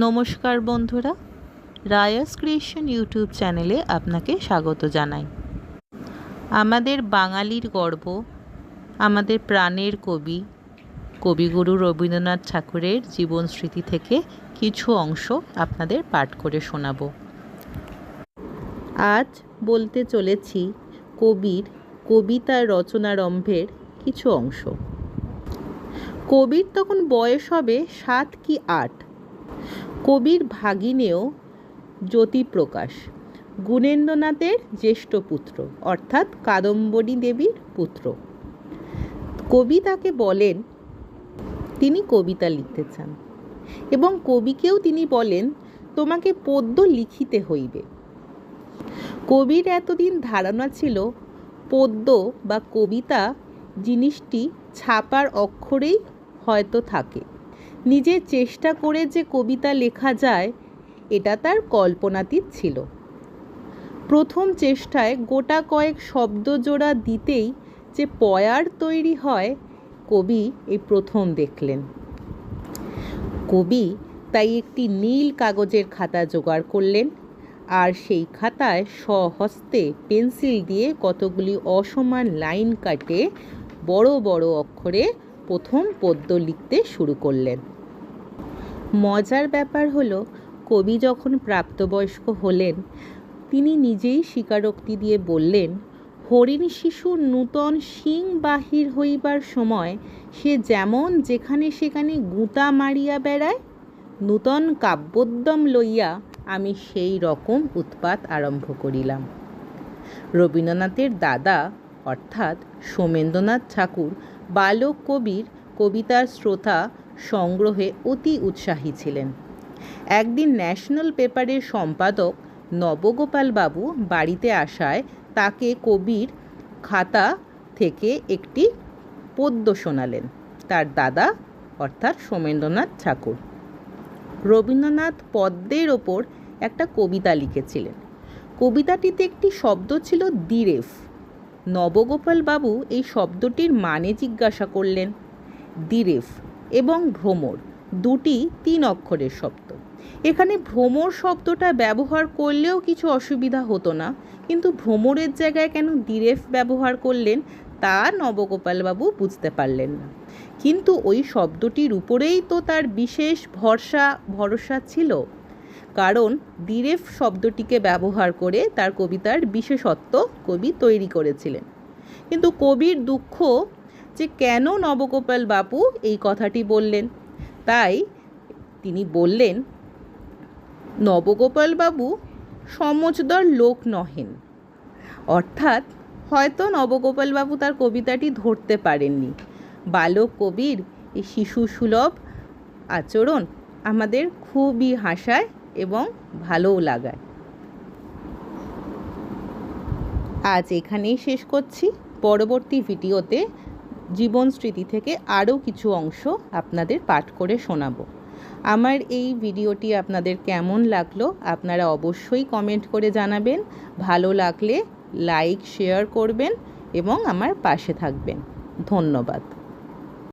নমস্কার বন্ধুরা, রায়াস creation YouTube চ্যানেলে আপনাকে স্বাগত জানাই। আমাদের বাঙালির গর্ব, আমাদের প্রাণের কবি, কবিগুরু রবীন্দ্রনাথ ঠাকুরের জীবন স্মৃতি থেকে কিছু অংশ আপনাদের পাঠ করে শোনাব। আজ বলতে চলেছি কবির কবিতা রচনারম্ভের কিছু অংশ। কবির তখন বয়স হবে সাত কি আট। কবির ভাগিনেও জ্যোতিপ্রকাশ, গুণেন্দ্রনাথের জ্যেষ্ঠ পুত্র, অর্থাৎ কাদম্বরী দেবীর পুত্র। কবি তাকে বলেন, তিনি কবিতা লিখতে চান এবং কবিকেও তিনি বলেন, তোমাকে পদ্য লিখিতে হইবে। কবির এতদিন ধারণা ছিল, পদ্য বা কবিতা জিনিসটি ছাপার অক্ষরেই হয়তো থাকে। নিজের চেষ্টা করে যে কবিতা লেখা যায়, এটা তার কল্পনাতীত ছিল। প্রথম চেষ্টায় গোটা কয়েক শব্দ জোড়া দিতেই যে পয়ার তৈরি হয়, কবি এই প্রথম দেখলেন। কবি তাই একটি নীল কাগজের খাতা জোগাড় করলেন আর সেই খাতায় স্বহস্তে পেন্সিল দিয়ে কতগুলি অসমান লাইন কাটে বড় বড় অক্ষরে প্রথম পদ্য লিখতে শুরু করলেন। মজার ব্যাপার হলো, কবি যখন প্রাপ্তবয়স্ক হলেন, তিনি নিজেই স্বীকারোক্তি দিয়ে বললেন, হরিণ শিশুর নূতন শিং বাহির হইবার সময় সে যেমন যেখানে সেখানে গুঁতা মারিয়া বেড়ায়, নূতন কাব্যোদ্যম লইয়া আমি সেই রকম উৎপাত আরম্ভ করিলাম। রবীন্দ্রনাথের দাদা অর্থাৎ সোমেন্দ্রনাথ ঠাকুর বালক কবির কবিতার শ্রোতা সংগ্রহে অতি উৎসাহী ছিলেন। একদিন ন্যাশনাল পেপারের সম্পাদক নবগোপাল বাবু বাড়িতে আসায় তাকে কবির খাতা থেকে একটি পদ্য শোনালেন। তার দাদা অর্থাৎ সোমেন্দ্রনাথ ঠাকুর। রবীন্দ্রনাথ পদ্মের ওপর একটা কবিতা লিখেছিলেন। কবিতাটিতে একটি শব্দ ছিল দিরেফ নবগোপাল বাবু এই শব্দটির মানে জিজ্ঞাসা করলেন। দিরেফ এবং ভ্রমর দুটি তিন অক্ষরের শব্দ। এখানে ভ্রমর শব্দটা ব্যবহার করলেও কিছু অসুবিধা হতো না, কিন্তু ভ্রমরের জায়গায় কেন দিরেফ ব্যবহার করলেন তা নবগোপালবাবু বুঝতে পারলেন না। কিন্তু ওই শব্দটির উপরেই তো তার বিশেষ ভরসা ভরসা ছিল। কারণ দিরেফ শব্দটিকে ব্যবহার করে তার কবিতার বিশেষত্ব কবি তৈরি করেছিলেন। কিন্তু কবির দুঃখ যে কেন নবগোপাল বাবু এই কথাটি বললেন? তাই তিনি বললেন, নবগোপাল বাবু সমজদর লোক নহেন। অর্থাৎ হয়তো নবগোপাল বাবু তার কবিতাটি ধরতে পারেননি। বালক কবির এই শিশু সুলভ আচরণ আমাদের খুবই হাসায় এবং ভালোও লাগায়। আজ এখানেই শেষ করছি। পরবর্তী ভিডিওতে জীবন স্মৃতি থেকে আরও কিছু অংশ আপনাদের পাঠ করে শোনাবো। আমার এই ভিডিওটি আপনাদের কেমন লাগল আপনারা অবশ্যই কমেন্ট করে জানাবেন। ভালো লাগলে লাইক, শেয়ার করবেন এবং আমার পাশে থাকবেন। ধন্যবাদ।